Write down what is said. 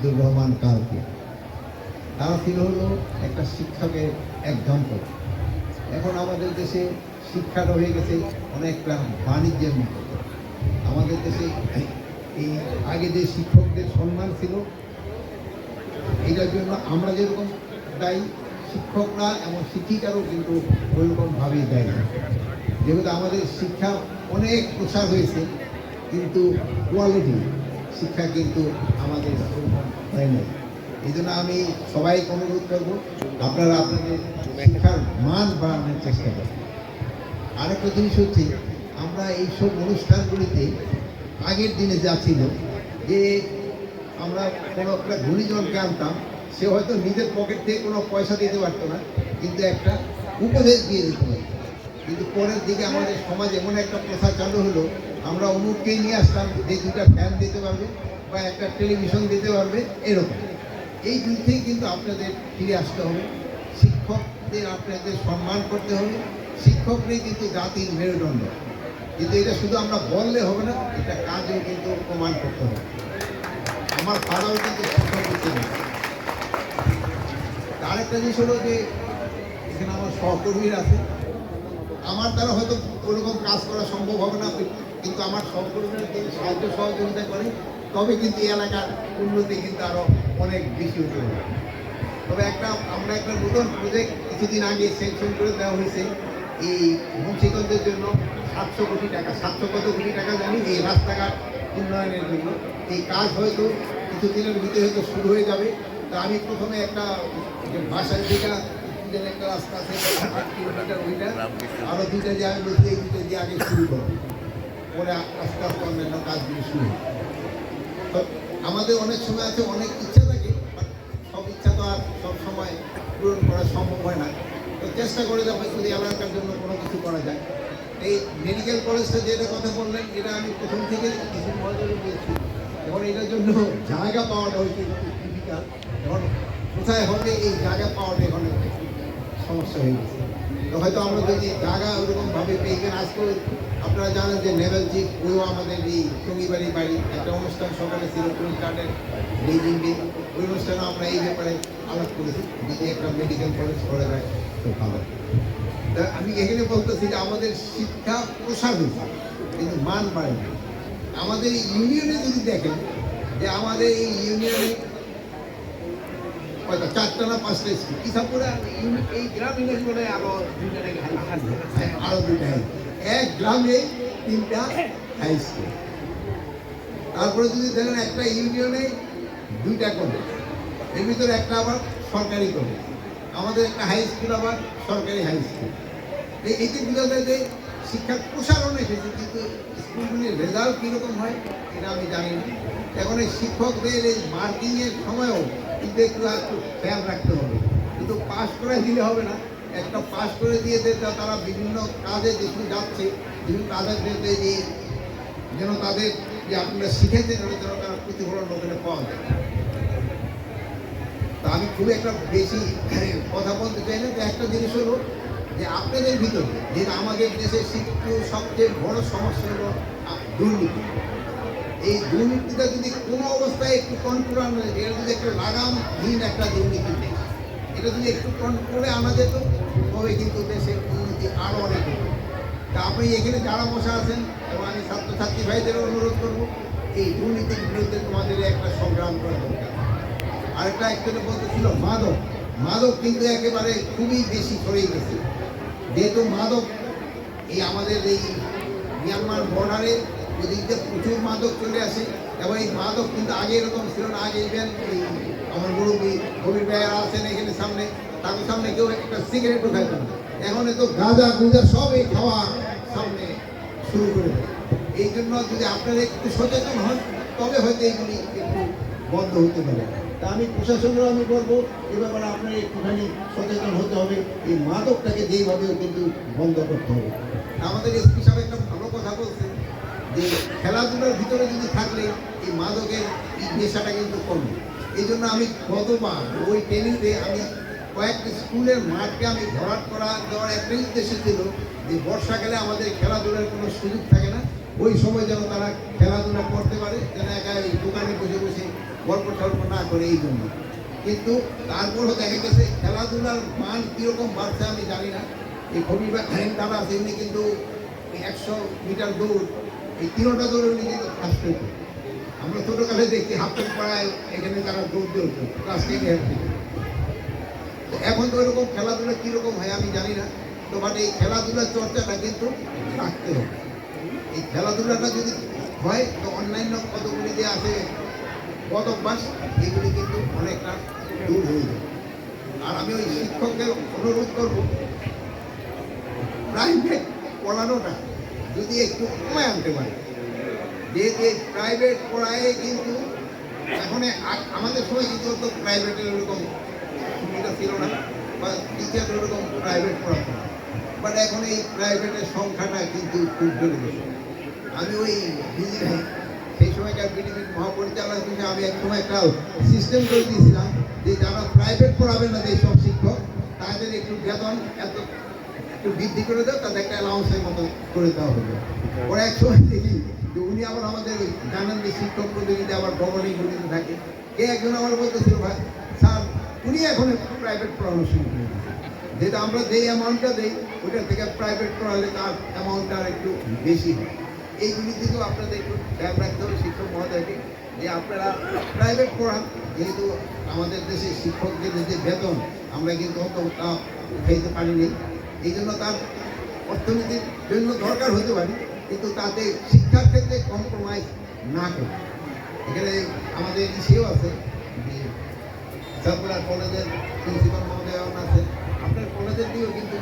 আব্দুর রহমান কালকে তারা ছিল হলো একটা শিক্ষকের এক্সাম্পল এখন আমাদের দেশে শিক্ষাটা হয়ে গেছে অনেকটা বাণিজ্যের মতো। আমাদের দেশে এই আগে যে শিক্ষকদের সম্মান ছিল, এটার জন্য আমরা যেরকম দায়ী, শিক্ষকরা এবং শিক্ষিকারও কিন্তু ওইরকমভাবেই দেয়। না যেহেতু আমাদের শিক্ষা অনেক প্রসার হয়েছে, কিন্তু কোয়ালিটি শিক্ষা কিন্তু আমাদের হয় না এই জন্য আমি সবাইকে অনুরোধ করব, আপনারা আপনাদের শিক্ষার মান বাড়ানোর চেষ্টা করেন। আরেকটা জিনিস হচ্ছে, আমরা এইসব অনুষ্ঠানগুলিতে আগের দিনে যা ছিল, যে আমরা কোনো একটা গুণীজনকে আনতাম সে হয়তো নিজের পকেট থেকে কোনো পয়সা দিতে পারতো না, কিন্তু একটা উপদেশ দিয়ে দিতে পারত কিন্তু পরের দিকে আমাদের সমাজ এমন একটা প্রথা চালু হলো আমরা অমুককেই নিয়ে আসতাম, যে দুটা ফ্যান দিতে পারবে বা একটা টেলিভিশন দিতে পারবে, এরকম। এই থেকে কিন্তু আপনাদের ফিরে আসতে হবে। শিক্ষকদের আপনাদের সম্মান করতে হবে। শিক্ষকরাই কিন্তু জাতির মেরুদণ্ড। কিন্তু এটা শুধু আমরা বললে হবে না, এটা কাজেও কিন্তু প্রমাণ করতে হবে। আমার ফাদারও কিন্তু শিক্ষক ছিলেন আরেকটা জিনিস হলো যে, এখানে আমার সহকর্মীরা আছে। আমার দ্বারা হয়তো ওরকম কাজ করা সম্ভব হবে না কিন্তু আমার সহকর্মীরা সাহায্য সহযোগিতা করে। তবে কিন্তু এলাকার উন্নতি কিন্তু আরও অনেক বেশি হতে তবে একটা, আমরা একটা নতুন প্রজেক্ট কিছুদিন আগে সেকশন করে দেওয়া হয়েছে। এই মুন্সিগঞ্জের জন্য সাতশো কোটি টাকা, সাতশো কত কোটি টাকা জানি? এই রাস্তাঘাট উন্নয়নের জন্য। এই কাজ হয়তো কিছুদিনের ভিতরে হয়তো শুরু হয়ে যাবে। তা আমি প্রথমে একটা, যে ভাষার দিকা একটা রাস্তা আছে আট কিলোমিটার ওইটা। আরও দুইটা যে আমি বলছি এই দুইটা দিয়ে আগে শুরু করব। পরে আস্তে আস্তে অন্যান্য কাজগুলি শুরু তো আমাদের অনেক সময় আছে, অনেক ইচ্ছা থাকে সব ইচ্ছা তো আর সব সময় পূরণ করা সম্ভব হয় না। তো চেষ্টা করে যাব যদি এলাকার জন্য কোনো কিছু করা যায়। এই মেডিকেল কলেজটা যেটা কথা বললেন, এটা আমি প্রথম থেকে কিছু মজারে বলছি এখন এটার জন্য জায়গা পাওয়াটা হচ্ছে ডিফিকাল্ট এখন কোথায় হবে, এই জায়গা পাওয়াটা এখন সমস্যা হয়ে গেছে। তো হয়তো আমরা যদি জায়গা ওরকমভাবে পেয়ে গেলে আজকে আপনারা জানেন যে নেভেলজি ওইও আমাদের এই টঙ্গিবাড়ি বাড়ি একটা অনুষ্ঠান সকালে ছিল টুইন কার্ডের বেজিং ডে ওই অনুষ্ঠানে আমরা এই ব্যাপারে আলাপ করেছি। যদি একটা মেডিকেল কলেজ করে যায় তো ভালো। তা আমি এখানে বলতেছি যে আমাদের শিক্ষা প্রসার হয়েছে কিন্তু মান বাড়েনি আমাদের এই ইউনিয়নে যদি দেখেন যে আমাদের এই ইউনিয়নে হয়তো চারটা না পাঁচটা স্কুল ইসাপুরে এই গ্রামীণ স্কুলে আরও দুইটা নাকি আরও দুইটা এক গ্রামে তিনটা হাই স্কুল তারপরে যদি দেখেন একটা ইউনিয়নে দুইটা কলেজের ভিতরে একটা আবার সরকারি কলেজ আমাদের একটা হাই স্কুল আবার সরকারি হাই স্কুল এই এতে বোঝা যে শিক্ষার প্রসারণ এসেছে কিন্তু স্কুলগুলির রেজাল্ট কীরকম হয় এটা আমি জানি না। এখন এই শিক্ষকদের এই মার্কিংয়ের সময়ও কিন্তু একটু খেয়াল রাখতে হবে। কিন্তু পাশ করে দিলে হবে না। একটা পাশ করে দিয়ে দিতে তারা বিভিন্ন কাজে যেখানে যাচ্ছে, বিভিন্ন কাজের ক্ষেত্রে যে যেন তাদের যে আপনারা শিখেছেন যেন তারা প্রতিফলন ওখানে পাওয়া যায়। তা আমি খুব একটা বেশি কথা বলতে চাই না, যে একটা জিনিস হলো যে আপনাদের ভিতরে, যে আমাদের দেশের শিক্ষু সবচেয়ে বড় সমস্যা হলো দুর্নীতি। এই দুর্নীতিটা যদি কোনো অবস্থায় একটু কন্ট্রোল আনা এটা যদি একটা লাগামহীন একটা দুর্নীতি এটা যদি একটু কন্ট্রোলে আনা যেত তবে কিন্তু দেশের উন্নতি আরও অনেক হতো তা আপনি এখানে যারা বসে আছেন, এবং আমি ছাত্রছাত্রী ভাইদেরও অনুরোধ করব, এই দুর্নীতির বিরুদ্ধে তোমাদের একটা সংগ্রাম করা দরকার। আরেকটা একজনে বলতেছিল মাদক। মাদক কিন্তু একেবারে খুবই বেশি ছড়িয়ে গেছে। যেহেতু মাদক, এই আমাদের এই মিয়ানমার বর্ডারে ওদিক দিয়ে প্রচুর মাদক চলে আসে, এবং এই মাদক কিন্তু আগে এরকম ছিল না, আগে ইভেন এই আমার মুরব্বী কবির ভাইয়ারা আছেন এখানে সামনে তাদের সামনে কেউ একটা সিগারেটও খাইতো না এখন তো গাঁজা গুঁজা সব এই খাওয়া সামনে শুরু করে এই জন্য যদি আপনারা একটু সচেতন হন, তবে হয়তো এইগুলি একটু বন্ধ হতে পারে। তা আমি প্রশাসনেরও আমি বলব, এ ব্যাপারে আপনার একটুখানি সচেতন হতে হবে। এই মাদকটাকে যেইভাবেও কিন্তু বন্ধ করতে হবে। আমাদের এসপি সাহেব একটা ভালো কথা বলছে যে খেলাধুলার ভিতরে যদি থাকলে এই মাদকের এই নেশাটা কিন্তু কমবে। এই জন্য আমি গতবার ওই ট্রেনিংয়ে আমি কয়েকটি স্কুলের মাঠকে আমি ভরাট করা দেওয়ার একটাই উদ্দেশ্য ছিল যে বর্ষাকালে আমাদের খেলাধুলার কোনো সুযোগ থাকে না। ওই সময় যেন তারা খেলাধুলা করতে পারে, যেন একা এই দোকানে বসে বসে গল্প টল্প না করে এই জন্য। কিন্তু তারপরও দেখা গেছে খেলাধুলার মান কীরকম বাড়ছে আমি জানি না। এই খবির তারা আছে, এমনি কিন্তু একশো মিটার দৌড়, এই তিনটা দৌড় উনি কিন্তু ফার্স্ট হইতো আমরা ছোটোকালে দেখি হাফের পাড়ায় এখানে তারা দৌড় দৌড়তো ক্লাস টেনে এখন তো ওরকম খেলাধুলা কীরকম হয় আমি জানি না, তো বাট এই খেলাধুলার চর্চাটা কিন্তু রাখতে হবে। এই খেলাধুলাটা যদি হয়, তো অন্যান্য কতগুলি যে আছে পদ অভ্যাস, এগুলি কিন্তু অনেকটা দূর হয়ে যাবে। আর আমি ওই শিক্ষককে অনুরোধ করব প্রাইভেট পড়ানোটা যদি একটু কমায় আনতে পারে। যেহেতু এই প্রাইভেট পড়ায় কিন্তু এখন আমাদের সময় কিন্তু তো প্রাইভেটের ওরকম সুবিধা ছিল না, বা টিচার ওরকম প্রাইভেট পড়াতো না। বাট এখন এই প্রাইভেটের সংখ্যাটা কিন্তু খুব বেড়ে গেছে আমি ওই সেই সময়কার বিডিবির মহাপরিচালক হিসেবে আমি এক সময় একটা সিস্টেম করে দিয়েছিলাম যে যারা প্রাইভেট পড়াবে না যে সব শিক্ষক, তাদের একটু বেতন এত একটু বৃদ্ধি করে দেয় তাদের একটা অ্যালাউন্সের মতো করে দেওয়া হবে। ওরা এক সময় দেখি যে উনি আবার আমাদের ওই জানেন যে শিক্ষক প্রতিনিধি, আবার গভর্নিং বডিতে থাকে। কে একজন আমার বলতেছিল, ভাই, স্যার, উনি এখন প্রাইভেট পড়ানো শুরু করে যেটা আমরা যেই অ্যামাউন্টটা দিই ওইটা থেকে প্রাইভেট পড়ালে তার অ্যামাউন্টটা আর একটু বেশি হয়। এইগুলি দিকেও আপনাদের একটু খেয়াল রাখতে হবে শিক্ষক মহোদয়কে, যে আপনারা প্রাইভেট পড়ান। যেহেতু আমাদের দেশে শিক্ষকদের যে বেতন, আমরা কিন্তু অত তা উঠাইতে পারিনি এই জন্য তার অর্থনীতির জন্য দরকার হতে পারে। কিন্তু তাতে শিক্ষার ক্ষেত্রে কম্প্রোমাইজ না করে। এখানে আমাদের ইসেও আছে সাপুরা কলেজের প্রিন্সিপাল মহোদয় আছে। আপনার কলেজের দিয়েও কিন্তু